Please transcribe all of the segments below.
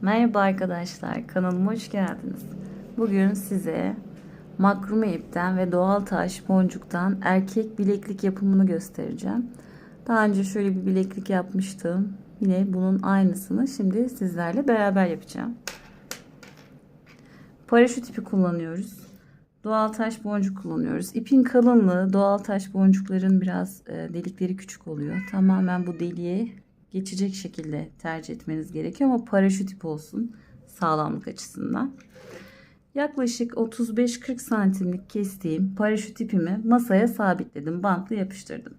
Merhaba arkadaşlar, kanalıma hoş geldiniz. Bugün size makrume ipten ve doğal taş boncuktan erkek bileklik yapımını göstereceğim. Daha önce şöyle bir bileklik yapmıştım. Yine bunun aynısını şimdi sizlerle beraber yapacağım. Paraşüt ipi kullanıyoruz. Doğal taş boncuk kullanıyoruz. İpin kalınlığı doğal taş boncukların biraz e, delikleri küçük oluyor. Tamamen bu deliğe geçecek şekilde tercih etmeniz gerekiyor ama paraşüt ip olsun sağlamlık açısından. Yaklaşık 35-40 santimlik kestiğim paraşüt ipimi masaya sabitledim. Bantla yapıştırdım.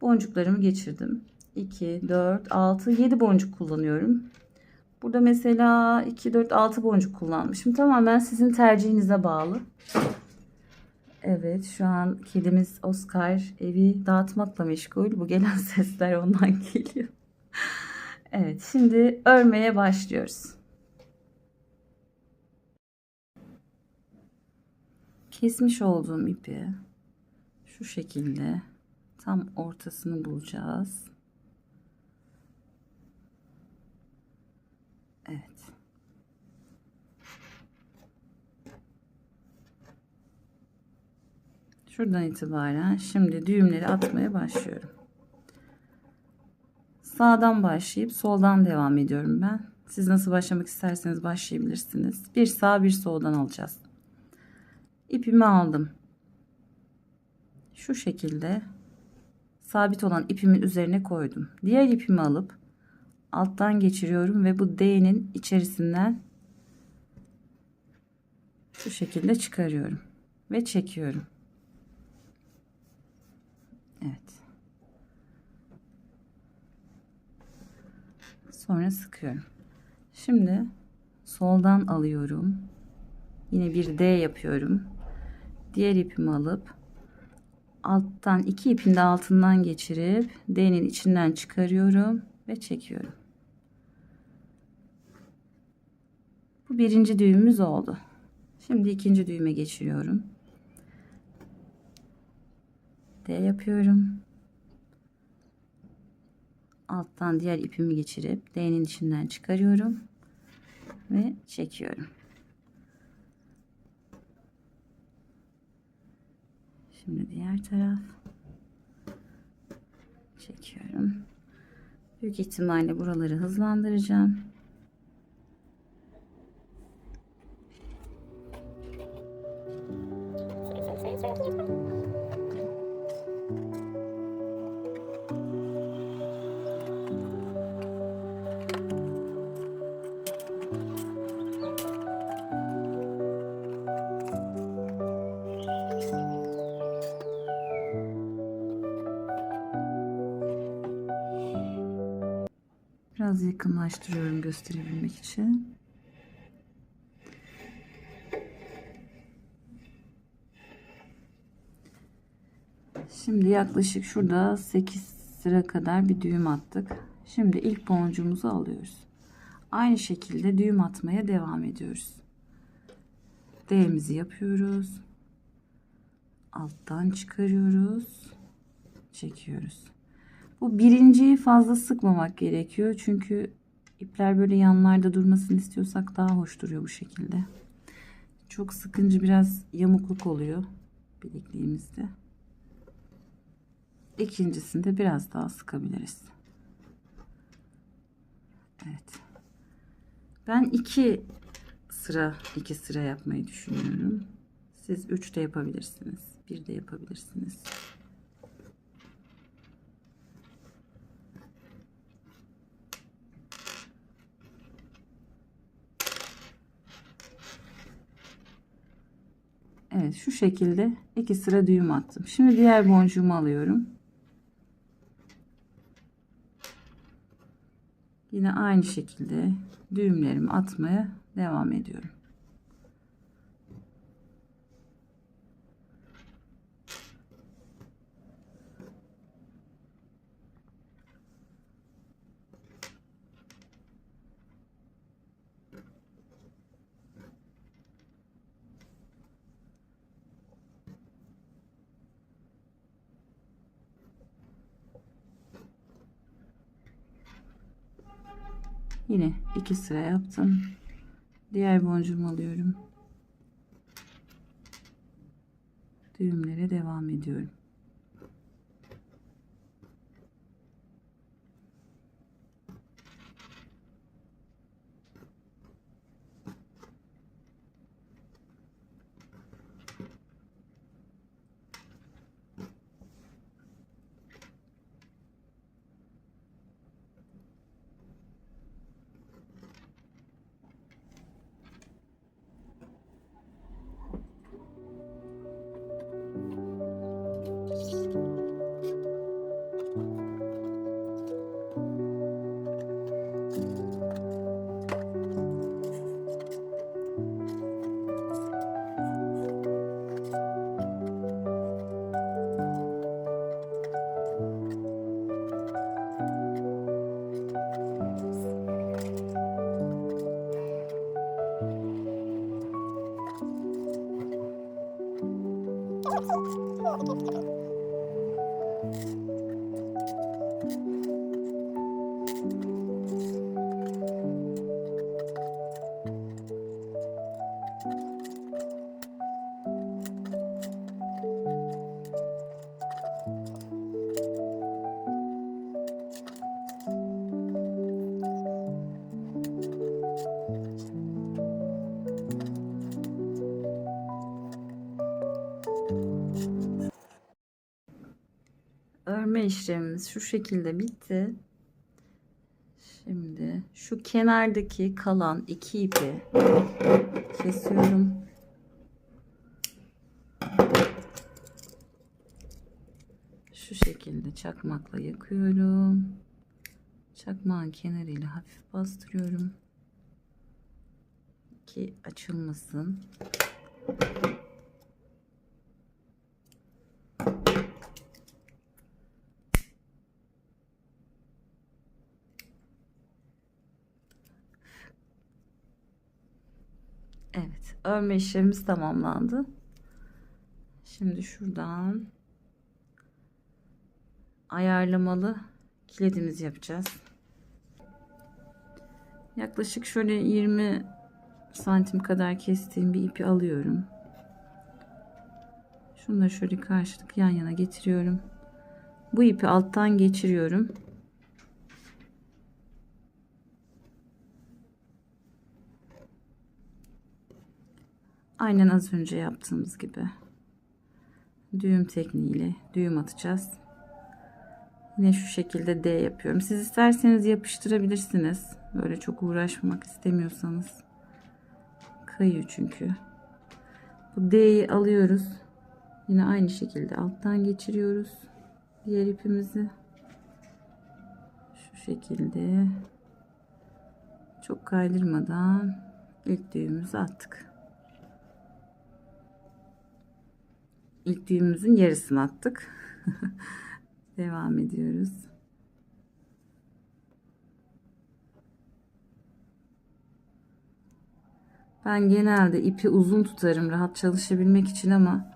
Boncuklarımı geçirdim. 2, 4, 6, 7 boncuk kullanıyorum. Burada mesela 2, 4, 6 boncuk kullanmışım. Tamamen sizin tercihinize bağlı. Evet şu an kedimiz Oscar evi dağıtmakla meşgul. Bu gelen sesler ondan geliyor. Evet şimdi örmeye başlıyoruz. Kesmiş olduğum ipi şu şekilde tam ortasını bulacağız. Evet. Şuradan itibaren şimdi düğümleri atmaya başlıyorum. Sağdan başlayıp soldan devam ediyorum ben. Siz nasıl başlamak isterseniz başlayabilirsiniz. Bir sağ bir soldan alacağız. İpimi aldım. Şu şekilde sabit olan ipimin üzerine koydum. Diğer ipimi alıp alttan geçiriyorum ve bu D'nin içerisinden şu şekilde çıkarıyorum ve çekiyorum. Evet. Sonra sıkıyorum. Şimdi soldan alıyorum. Yine bir D yapıyorum. Diğer ipimi alıp alttan iki ipin de altından geçirip D'nin içinden çıkarıyorum ve çekiyorum. Bu birinci düğümümüz oldu. Şimdi ikinci düğüme geçiriyorum. D yapıyorum. Alttan diğer ipimi geçirip D'nin içinden çıkarıyorum ve çekiyorum. Şimdi diğer taraf çekiyorum. Büyük ihtimalle buraları hızlandıracağım. Yakınlaştırıyorum gösterebilmek için. Şimdi yaklaşık şurada 8 sıra kadar bir düğüm attık. Şimdi ilk boncuğumuzu alıyoruz. Aynı şekilde düğüm atmaya devam ediyoruz. D'mizi yapıyoruz. Alttan çıkarıyoruz. Çekiyoruz. Bu birinciyi fazla sıkmamak gerekiyor. Çünkü ipler böyle yanlarda durmasını istiyorsak daha hoş duruyor bu şekilde. Çok sıkınca biraz yamukluk oluyor bilekliğimizde. İkincisinde biraz daha sıkabiliriz. Evet. Ben iki sıra iki sıra yapmayı düşünüyorum. Siz üç de yapabilirsiniz. Bir de yapabilirsiniz. Evet şu şekilde iki sıra düğüm attım. Şimdi diğer boncuğumu alıyorum. Yine aynı şekilde düğümlerimi atmaya devam ediyorum. Yine iki sıra yaptım. Diğer boncuğumu alıyorum. Düğümlere devam ediyorum. İşlemimiz şu şekilde bitti. Şimdi şu kenardaki kalan iki ipi kesiyorum. Şu şekilde çakmakla yakıyorum. Çakmağın kenarıyla hafif bastırıyorum. Ki açılmasın. Evet, örme işlemimiz tamamlandı. Şimdi şuradan ayarlamalı kilidimizi yapacağız. Yaklaşık şöyle 20 santim kadar kestiğim bir ipi alıyorum. Şunu da şöyle karşılık yan yana getiriyorum. Bu ipi alttan geçiriyorum. Aynen az önce yaptığımız gibi. Düğüm tekniğiyle düğüm atacağız. Yine şu şekilde D yapıyorum. Siz isterseniz yapıştırabilirsiniz. Böyle çok uğraşmak istemiyorsanız. Kayıyor çünkü. Bu D'yi alıyoruz. Yine aynı şekilde alttan geçiriyoruz. Diğer ipimizi. Şu şekilde. Çok kaydırmadan ilk düğümümüzü attık. İlk düğümümüzün yarısını attık. Devam ediyoruz. Ben genelde ipi uzun tutarım rahat çalışabilmek için ama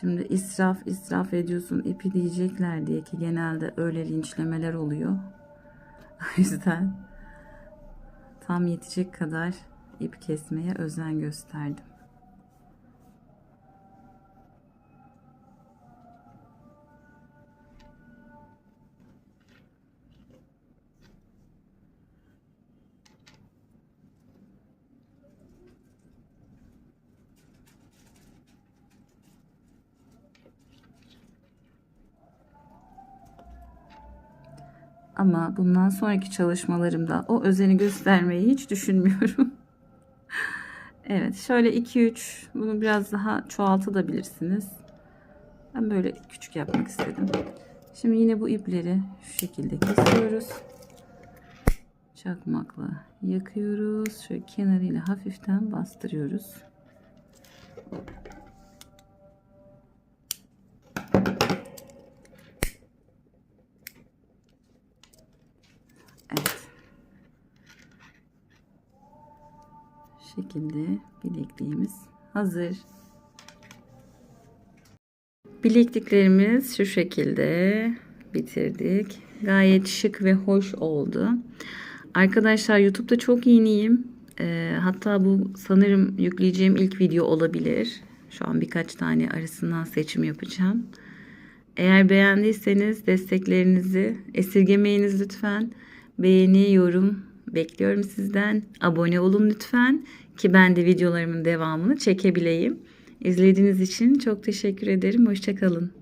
şimdi israf israf ediyorsun ipi diyecekler diye ki genelde öyle linçlemeler oluyor. O yüzden tam yetecek kadar ip kesmeye özen gösterdim. Ama bundan sonraki çalışmalarımda o özeni göstermeyi hiç düşünmüyorum. evet şöyle 2-3 bunu biraz daha çoğaltabilirsiniz. Ben böyle küçük yapmak istedim. Şimdi yine bu ipleri şu şekilde kesiyoruz. Çakmakla yakıyoruz. Şöyle kenarıyla hafiften bastırıyoruz. Evet. Şekilde bilekliğimiz hazır. Bilekliklerimiz şu şekilde bitirdik. Gayet şık ve hoş oldu. Arkadaşlar YouTube'da çok yeniyim. Ee, hatta bu sanırım yükleyeceğim ilk video olabilir. Şu an birkaç tane arasından seçim yapacağım. Eğer beğendiyseniz desteklerinizi esirgemeyiniz lütfen. Beğeni, yorum bekliyorum sizden. Abone olun lütfen ki ben de videolarımın devamını çekebileyim. İzlediğiniz için çok teşekkür ederim. Hoşçakalın.